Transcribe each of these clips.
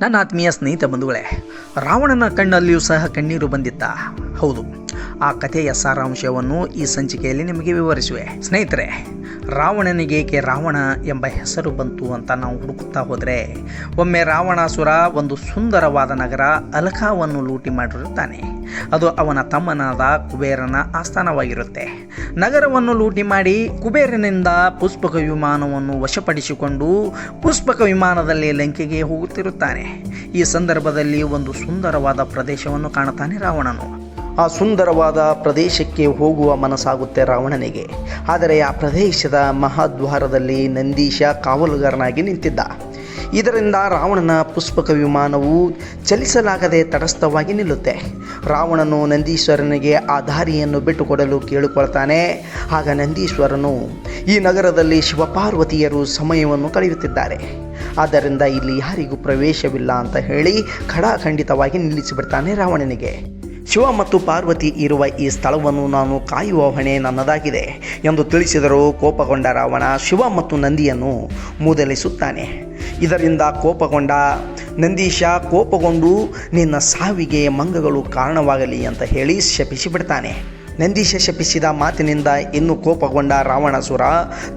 ನನ್ನ ಆತ್ಮೀಯ ಸ್ನೇಹಿತ ಬಂಧುಗಳೇ ರಾವಣನ ಕಣ್ಣಲ್ಲಿಯೂ ಸಹ ಕಣ್ಣೀರು ಬಂದಿತ್ತ? ಹೌದು. ಆ ಕಥೆಯ ಸಾರಾಂಶವನ್ನು ಈ ಸಂಚಿಕೆಯಲ್ಲಿ ನಿಮಗೆ ವಿವರಿಸುವೆ. ಸ್ನೇಹಿತರೆ, ರಾವಣನಿಗೇಕೆ ರಾವಣ ಎಂಬ ಹೆಸರು ಬಂತು ಅಂತ ನಾವು ಹುಡುಕುತ್ತಾ ಹೋದರೆ, ಒಮ್ಮೆ ರಾವಣಾಸುರ ಒಂದು ಸುಂದರವಾದ ನಗರ ಅಲಕಾವನ್ನು ಲೂಟಿ ಮಾಡಿರುತ್ತಾನೆ. ಅದು ಅವನ ತಮ್ಮನಾದ ಕುಬೇರನ ಆಸ್ಥಾನವಾಗಿರುತ್ತೆ. ನಗರವನ್ನು ಲೂಟಿ ಮಾಡಿ ಕುಬೇರನಿಂದ ಪುಷ್ಪಕ ವಿಮಾನವನ್ನು ವಶಪಡಿಸಿಕೊಂಡು ಪುಷ್ಪಕ ವಿಮಾನದಲ್ಲಿ ಲಂಕೆಗೆ ಹೋಗುತ್ತಿರುತ್ತಾನೆ. ಈ ಸಂದರ್ಭದಲ್ಲಿ ಒಂದು ಸುಂದರವಾದ ಪ್ರದೇಶವನ್ನು ಕಾಣುತ್ತಾನೆ ರಾವಣನು. ಆ ಸುಂದರವಾದ ಪ್ರದೇಶಕ್ಕೆ ಹೋಗುವ ಮನಸ್ಸಾಗುತ್ತೆ ರಾವಣನಿಗೆ. ಆದರೆ ಆ ಪ್ರದೇಶದ ಮಹಾದ್ವಾರದಲ್ಲಿ ನಂದೀಶ ಕಾವಲುಗಾರನಾಗಿ ನಿಂತಿದ್ದ. ಇದರಿಂದ ರಾವಣನ ಪುಷ್ಪಕ ವಿಮಾನವು ಚಲಿಸಲಾಗದೆ ತಟಸ್ಥವಾಗಿ ನಿಲ್ಲುತ್ತೆ. ರಾವಣನು ನಂದೀಶ್ವರನಿಗೆ ಆ ದಾರಿಯನ್ನು ಬಿಟ್ಟುಕೊಡಲು ಕೇಳಿಕೊಳ್ತಾನೆ. ಆಗ ನಂದೀಶ್ವರನು ಈ ನಗರದಲ್ಲಿ ಶಿವಪಾರ್ವತಿಯರು ಸಮಯವನ್ನು ಕಳೆಯುತ್ತಿದ್ದಾರೆ. ಆದ್ದರಿಂದ ಇಲ್ಲಿ ಯಾರಿಗೂ ಪ್ರವೇಶವಿಲ್ಲ ಅಂತ ಹೇಳಿ ಖಡಾಖಂಡಿತವಾಗಿ ನಿಲ್ಲಿಸಿಬಿಡ್ತಾನೆ ರಾವಣನಿಗೆ. ಶಿವ ಮತ್ತು ಪಾರ್ವತಿ ಇರುವ ಈ ಸ್ಥಳವನ್ನು ನಾನು ಕಾಯುವ ಹೊಣೆ ನನ್ನದಾಗಿದೆ ಎಂದು ತಿಳಿಸಿದರು ಕೋಪಗೊಂಡ ರಾವಣ ಶಿವ ಮತ್ತು ನಂದಿಯನ್ನು ಮೂದಲಿಸುತ್ತಾನೆ. ಇದರಿಂದ ಕೋಪಗೊಂಡ ನಂದೀಶ ಕೋಪಗೊಂಡು ನಿನ್ನ ಸಾವಿಗೆ ಮಂಗಗಳು ಕಾರಣವಾಗಲಿ ಅಂತ ಹೇಳಿ ಶಪಿಸಿ ಬಿಡ್ತಾನೆ ನಂದೀಶ ಶಪಿಸಿದ ಮಾತಿನಿಂದ ಇನ್ನು ಕೋಪಗೊಂಡ ರಾವಣಾಸುರ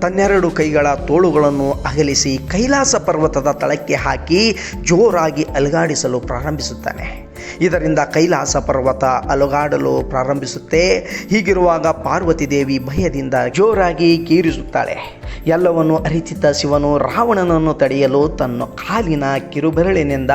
ತನ್ನೆರಡು ಕೈಗಳ ತೋಳುಗಳನ್ನು ಅಗಲಿಸಿ ಕೈಲಾಸ ಪರ್ವತದ ತಳಕ್ಕೆ ಹಾಕಿ ಜೋರಾಗಿ ಅಲುಗಾಡಿಸಲು ಪ್ರಾರಂಭಿಸುತ್ತಾನೆ. ಇದರಿಂದ ಕೈಲಾಸ ಪರ್ವತ ಅಲುಗಾಡಲು ಪ್ರಾರಂಭಿಸುತ್ತೆ. ಹೀಗಿರುವಾಗ ಪಾರ್ವತಿ ದೇವಿ ಭಯದಿಂದ ಜೋರಾಗಿ ಕೀರಿಸುತ್ತಾಳೆ. ಎಲ್ಲವನ್ನು ಅರಿತಿದ್ದ ಶಿವನು ರಾವಣನನ್ನು ತಡೆಯಲು ತನ್ನ ಕಾಲಿನ ಕಿರುಬೆರಳಿನಿಂದ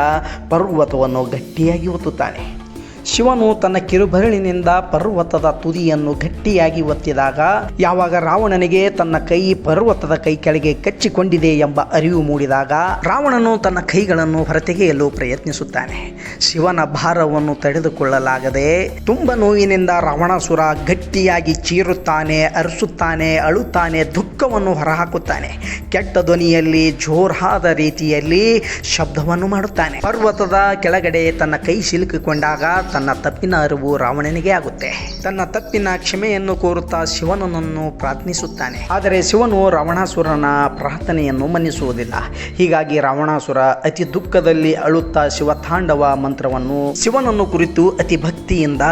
ಪರ್ವತವನ್ನು ಗಟ್ಟಿಯಾಗಿ ಒತ್ತುತ್ತಾನೆ ಶಿವನು ತನ್ನ ಕಿರುಬರಳಿನಿಂದ ಪರ್ವತದ ತುದಿಯನ್ನು ಗಟ್ಟಿಯಾಗಿ ಒತ್ತಿದಾಗ, ಯಾವಾಗ ರಾವಣನಿಗೆ ತನ್ನ ಕೈ ಪರ್ವತದ ಕೈ ಕೆಳಗೆ ಕಚ್ಚಿಕೊಂಡಿದೆ ಎಂಬ ಅರಿವು ಮೂಡಿದಾಗ, ರಾವಣನು ತನ್ನ ಕೈಗಳನ್ನು ಹೊರತೆಗೆಯಲು ಪ್ರಯತ್ನಿಸುತ್ತಾನೆ. ಶಿವನ ಭಾರವನ್ನು ತಡೆದುಕೊಳ್ಳಲಾಗದೆ ತುಂಬ ನೋವಿನಿಂದ ರಾವಣಾಸುರ ಗಟ್ಟಿಯಾಗಿ ಚೀರುತ್ತಾನೆ, ಅರಸುತ್ತಾನೆ, ಅಳುತ್ತಾನೆ, ದುಃಖವನ್ನು ಹೊರಹಾಕುತ್ತಾನೆ. ಕೆಟ್ಟ ಧ್ವನಿಯಲ್ಲಿ, ಜೋರಾದ ರೀತಿಯಲ್ಲಿ ಶಬ್ದವನ್ನು ಮಾಡುತ್ತಾನೆ. ಪರ್ವತದ ಕೆಳಗಡೆ ತನ್ನ ಕೈ ಸಿಲುಕಿಕೊಂಡಾಗ ತನ್ನ ತಪ್ಪಿನ ಅರಿವು ರಾವಣನಿಗೆ ಆಗುತ್ತೆ. ತನ್ನ ತಪ್ಪಿನ ಕ್ಷಮೆಯನ್ನು ಕೋರುತ್ತಾ ಶಿವನನ್ನು ಪ್ರಾರ್ಥಿಸುತ್ತಾನೆ. ಆದರೆ ಶಿವನು ರಾವಣಾಸುರನ ಪ್ರಾರ್ಥನೆಯನ್ನು ಮನ್ನಿಸುವುದಿಲ್ಲ. ಹೀಗಾಗಿ ರಾವಣಾಸುರ ಅತಿ ದುಃಖದಲ್ಲಿ ಅಳುತ್ತಾ ಶಿವತಾಂಡವ ಮಂತ್ರವನ್ನು ಶಿವನನ್ನು ಕುರಿತು ಅತಿ ಭಕ್ತಿಯಿಂದ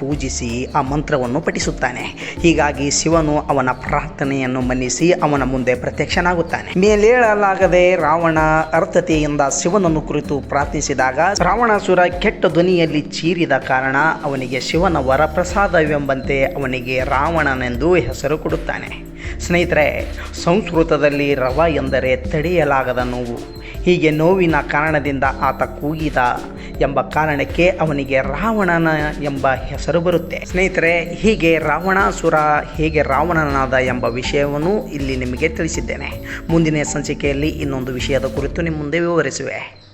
ಪೂಜಿಸಿ ಆ ಮಂತ್ರವನ್ನು ಪಠಿಸುತ್ತಾನೆ. ಹೀಗಾಗಿ ಶಿವನು ಅವನ ಪ್ರಾರ್ಥನೆಯನ್ನು ಮನ್ನಿಸಿ ಅವನ ಮುಂದೆ ಪ್ರತ್ಯಕ್ಷನಾಗುತ್ತಾನೆ. ಮೇಲೇಳಲಾಗದೆ ರಾವಣ ಅರ್ಥತೆಯಿಂದ ಶಿವನನ್ನು ಕುರಿತು ಪ್ರಾರ್ಥಿಸಿದಾಗ ರಾವಣಾಸುರ ಕೆಟ್ಟ ಧ್ವನಿಯಲ್ಲಿ ಚೀರಿದ ಕಾರಣ ಅವನಿಗೆ ಶಿವನ ವರಪ್ರಸಾದವೆಂಬಂತೆ ಅವನಿಗೆ ರಾವಣನೆಂದು ಹೆಸರು ಕೊಡುತ್ತಾನೆ. ಸ್ನೇಹಿತರೆ, ಸಂಸ್ಕೃತದಲ್ಲಿ ರವ ಎಂದರೆ ತಡೆಯಲಾಗದ ನೋವು. ಹೀಗೆ ನೋವಿನ ಕಾರಣದಿಂದ ಆತ ಕೂಗಿದ ಎಂಬ ಕಾರಣಕ್ಕೆ ಅವನಿಗೆ ರಾವಣನ ಎಂಬ ಹೆಸರು ಬರುತ್ತೆ. ಸ್ನೇಹಿತರೆ, ಹೀಗೆ ರಾವಣಾಸುರ ಹೇಗೆ ರಾವಣನಾದ ಎಂಬ ವಿಷಯವನ್ನು ಇಲ್ಲಿ ನಿಮಗೆ ತಿಳಿಸಿದ್ದೇನೆ. ಮುಂದಿನ ಸಂಚಿಕೆಯಲ್ಲಿ ಇನ್ನೊಂದು ವಿಷಯದ ಕುರಿತು ನಿಮ್ಮ ಮುಂದೆ ವಿವರಿಸುವೆ.